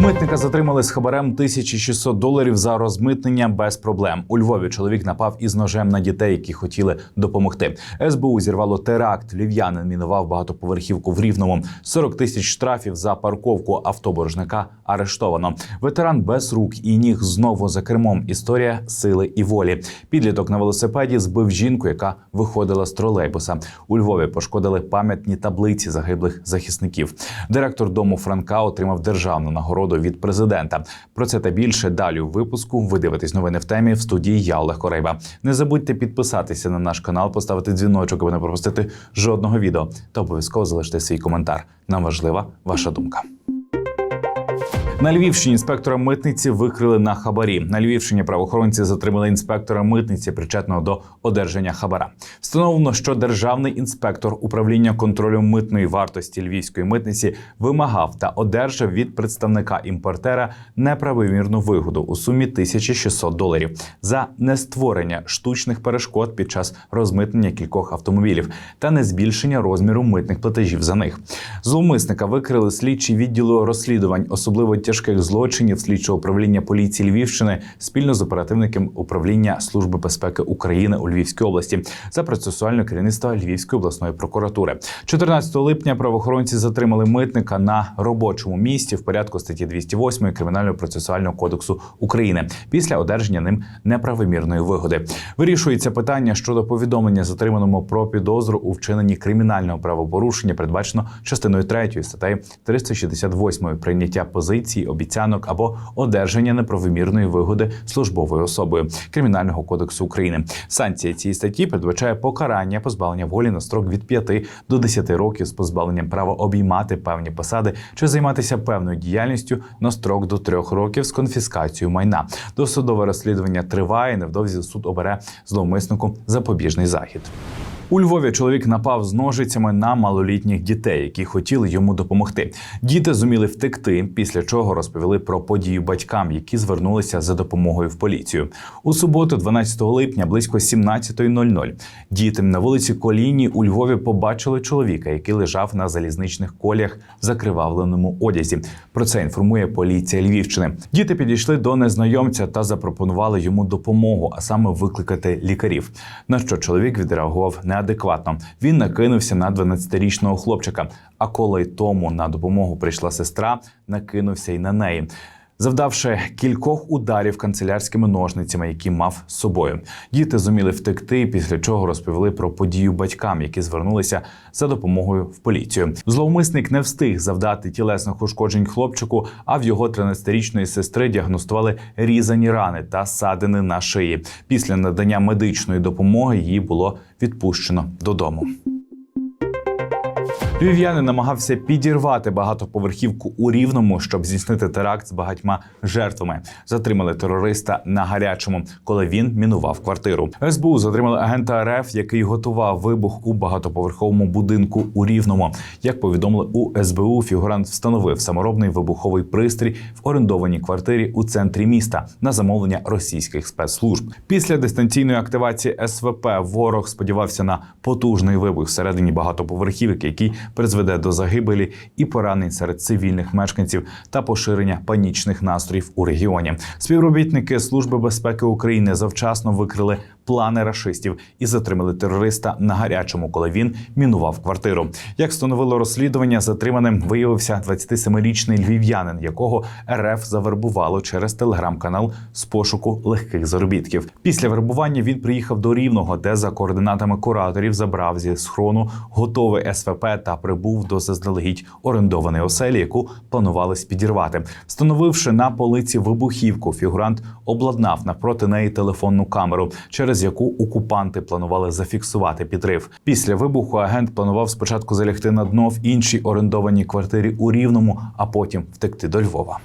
Митника затримали з хабарем 1600 доларів за розмитнення без проблем. У Львові чоловік напав із ножем на дітей, які хотіли допомогти. СБУ зірвало теракт. Львів'янин мінував багатоповерхівку в Рівному. 40 тисяч штрафів за парковку автоборжника арештовано. Ветеран без рук і ніг знову за кермом. Історія сили і волі. Підліток на велосипеді збив жінку, яка виходила з тролейбуса. У Львові пошкодили пам'ятні таблиці загиблих захисників. Директор дому Франка отримав державну нагороду від президента. Про це та більше далі у випуску. Ви дивитесь новини в темі в студії. Я Олег Корейба. Не забудьте підписатися на наш канал, поставити дзвіночок, аби не пропустити жодного відео. Та обов'язково залиште свій коментар. Нам важлива ваша думка. На Львівщині інспектора митниці викрили на хабарі. На Львівщині правоохоронці затримали інспектора митниці, причетного до одержання хабара. Встановлено, що державний інспектор управління контролю митної вартості львівської митниці вимагав та одержав від представника імпортера неправомірну вигоду у сумі 1600 доларів за нестворення штучних перешкод під час розмитнення кількох автомобілів та не збільшення розміру митних платежів за них. Зловмисника викрили слідчі відділу розслідувань особливо тяжких злочинів слідчого управління поліції Львівщини спільно з оперативником управління Служби безпеки України у Львівській області за процесуальне керівництво Львівської обласної прокуратури. 14 липня правоохоронці затримали митника на робочому місці в порядку статті 208 кримінального процесуального кодексу України після одержання ним неправомірної вигоди. Вирішується питання щодо повідомлення затриманому про підозру у вчиненні кримінального правопорушення, передбачено частиною 3 статтею 368 прийняття позиції, обіцянок або одержання неправомірної вигоди службовою особою кримінального кодексу України. Санкція цієї статті передбачає покарання позбавлення волі на строк від 5 до 10 років з позбавленням права обіймати певні посади чи займатися певною діяльністю на строк до 3 років з конфіскацією майна. Досудове розслідування триває. Невдовзі суд обере зловмиснику запобіжний захід. У Львові чоловік напав з ножицями на малолітніх дітей, які хотіли йому допомогти. Діти зуміли втекти, після чого розповіли про подію батькам, які звернулися за допомогою в поліцію. У суботу, 12 липня, близько 17.00, діти на вулиці Колійні у Львові побачили чоловіка, який лежав на залізничних коліях в закривавленому одязі. Про це інформує поліція Львівщини. Діти підійшли до незнайомця та запропонували йому допомогу, а саме викликати лікарів. На що чоловік відреагував неадекватно. Він накинувся на 12-річного хлопчика. А коли тому на допомогу прийшла сестра, накинувся й на неї. Завдавши кількох ударів канцелярськими ножницями, які мав з собою, діти зуміли втекти, після чого розповіли про подію батькам, які звернулися за допомогою в поліцію. Зловмисник не встиг завдати тілесних ушкоджень хлопчику, а в його 13-річної сестри діагностували різані рани та ссадини на шиї. Після надання медичної допомоги її було відпущено додому. Львів'янин намагався підірвати багатоповерхівку у Рівному, щоб здійснити теракт з багатьма жертвами. Затримали терориста на гарячому, коли він мінував квартиру. СБУ затримали агента РФ, який готував вибух у багатоповерховому будинку у Рівному. Як повідомили у СБУ, фігурант встановив саморобний вибуховий пристрій в орендованій квартирі у центрі міста на замовлення російських спецслужб. Після дистанційної активації СВП ворог сподівався на потужний вибух всередині багатоповерхівки, який призведе до загибелі і поранень серед цивільних мешканців та поширення панічних настроїв у регіоні. Співробітники Служби безпеки України завчасно викрили плани рашистів і затримали терориста на гарячому, коли він мінував квартиру. Як встановило розслідування, затриманим виявився 27-річний львів'янин, якого РФ завербувало через телеграм-канал з пошуку легких заробітків. Після вербування він приїхав до Рівного, де за координатами кураторів забрав зі схрону готовий СВП та прибув до заздалегідь орендованої оселі, яку планувалось підірвати. Встановивши на полиці вибухівку, фігурант обладнав навпроти неї телефонну камеру, через яку окупанти планували зафіксувати підрив. Після вибуху агент планував спочатку залягти на дно в іншій орендованій квартирі у Рівному, а потім втекти до Львова.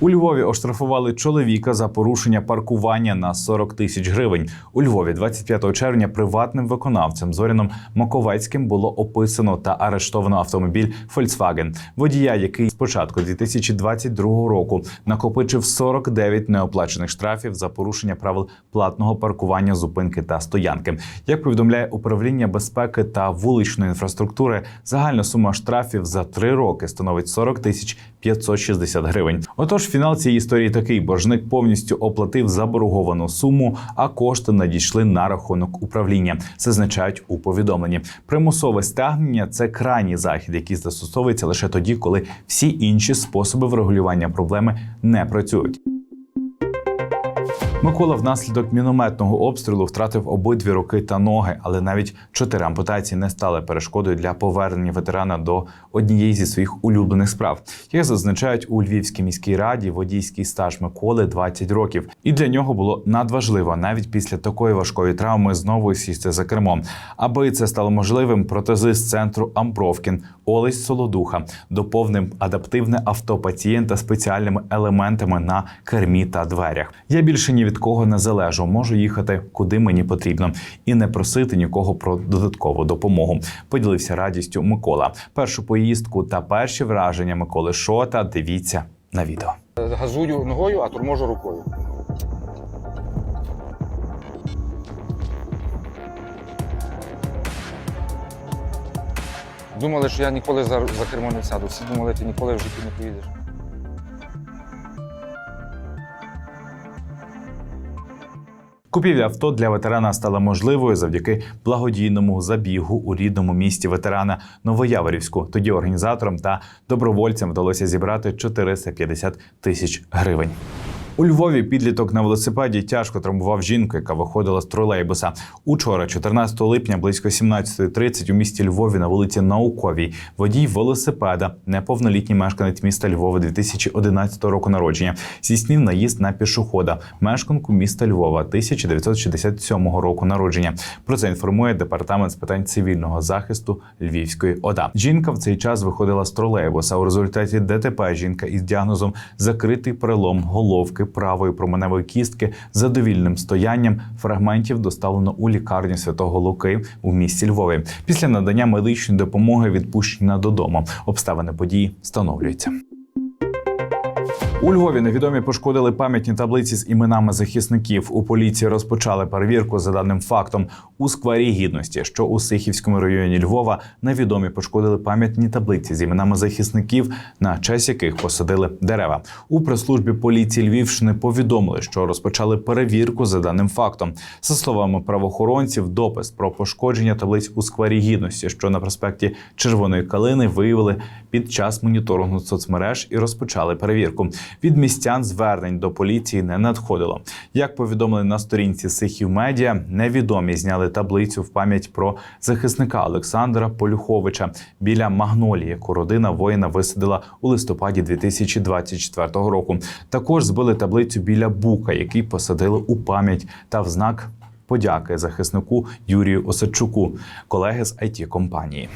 У Львові оштрафували чоловіка за порушення паркування на 40 тисяч гривень. У Львові 25 червня приватним виконавцем Зоряном Маковецьким було описано та арештовано автомобіль Volkswagen. Водія, який з початку 2022 року накопичив 49 неоплачених штрафів за порушення правил платного паркування, зупинки та стоянки. Як повідомляє управління безпеки та вуличної інфраструктури, загальна сума штрафів за три роки становить 40 тисяч 560 гривень. Отож, фінал цієї історії такий: боржник повністю оплатив заборговану суму, а кошти надійшли на рахунок управління. Це Зазначають у повідомленні. Примусове стягнення це крайній захід, який застосовується лише тоді, коли всі інші способи врегулювання проблеми не працюють. Микола внаслідок мінометного обстрілу втратив обидві руки та ноги, але навіть чотири ампутації не стали перешкодою для повернення ветерана до однієї зі своїх улюблених справ. Як зазначають у Львівській міській раді, водійський стаж Миколи 20 років, і для нього було надважливо навіть після такої важкої травми знову сісти за кермом. Аби це стало можливим, протезист центру Амбровкін Олесь Солодуха доповнив адаптивне авто пацієнта спеціальними елементами на кермі та дверях. Я більше ні від кого не залежу, можу їхати куди мені потрібно і не просити нікого про додаткову допомогу. Поділився радістю Микола. Першу поїздку та перші враження Миколи Шота. Дивіться на відео. Газую ногою, а торможу рукою. Думали, що я ніколи за, за кермо не сяду. Всі думали, ти ніколи в житті не поїдеш. Купівля авто для ветерана стала можливою завдяки благодійному забігу у рідному місті ветерана Новояворівську. Тоді організаторам та добровольцям вдалося зібрати 450 тисяч гривень. У Львові підліток на велосипеді тяжко травмував жінку, яка виходила з тролейбуса. Учора, 14 липня, близько 17.30 у місті Львові на вулиці Науковій, водій велосипеда, неповнолітній мешканець міста Львова 2011 року народження, здійснив наїзд на пішохода, мешканку міста Львова 1967 року народження. Про це інформує департамент з питань цивільного захисту Львівської ОДА. Жінка в цей час виходила з тролейбуса. У результаті ДТП жінка із діагнозом закритий перелом головки правої променевої кістки за задовільним стоянням фрагментів доставлено у лікарню Святого Луки у місті Львові. Після надання медичної допомоги відпущена додому. Обставини події встановлюються. У Львові невідомі пошкодили пам'ятні таблиці з іменами захисників. У поліції розпочали перевірку за даним фактом у сквері гідності, що у Сихівському районі Львова невідомі пошкодили пам'ятні таблиці з іменами захисників, на честь яких посадили дерева. У прес-службі поліції Львівщини повідомили, що розпочали перевірку за даним фактом. За словами правоохоронців, допис про пошкодження таблиць у сквері гідності, що на проспекті Червоної калини виявили під час моніторингу соцмереж і розпочали перевірку. Від містян звернень до поліції не надходило. Як повідомили на сторінці Сихів Медіа, невідомі зняли таблицю в пам'ять про захисника Олександра Полюховича біля Магнолії, яку родина воїна висадила у листопаді 2024 року. Також збили таблицю біля Бука, який посадили у пам'ять та в знак. Подяки захиснику Юрію Осадчуку, колеги з it компанії.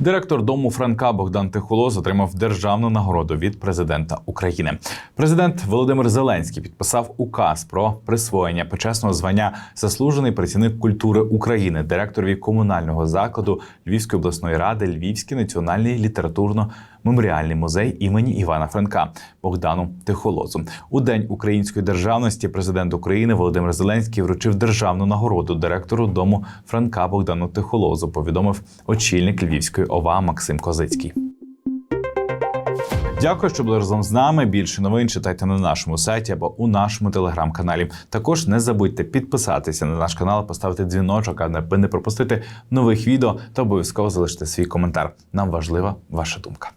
Директор дому Франка Богдан Тихолос отримав державну нагороду від президента України. Президент Володимир Зеленський підписав указ про присвоєння почесного звання заслужений працівник культури України, директорові комунального закладу Львівської обласної ради, Львівський національний літературно-меморіальний музей імені Івана Франка Богдану Тихолозу. У день української державності президент України Володимир Зеленський вручив державну нагороду директору дому Франка Богдану Тихолозу. Повідомив очільник Львівської ОВА Максим Козицький. Дякую, що були разом з нами. Більше новин читайте на нашому сайті або у нашому телеграм-каналі. Також не забудьте підписатися на наш канал, поставити дзвіночок, аби не пропустити нових відео та обов'язково залишити свій коментар. Нам важлива ваша думка.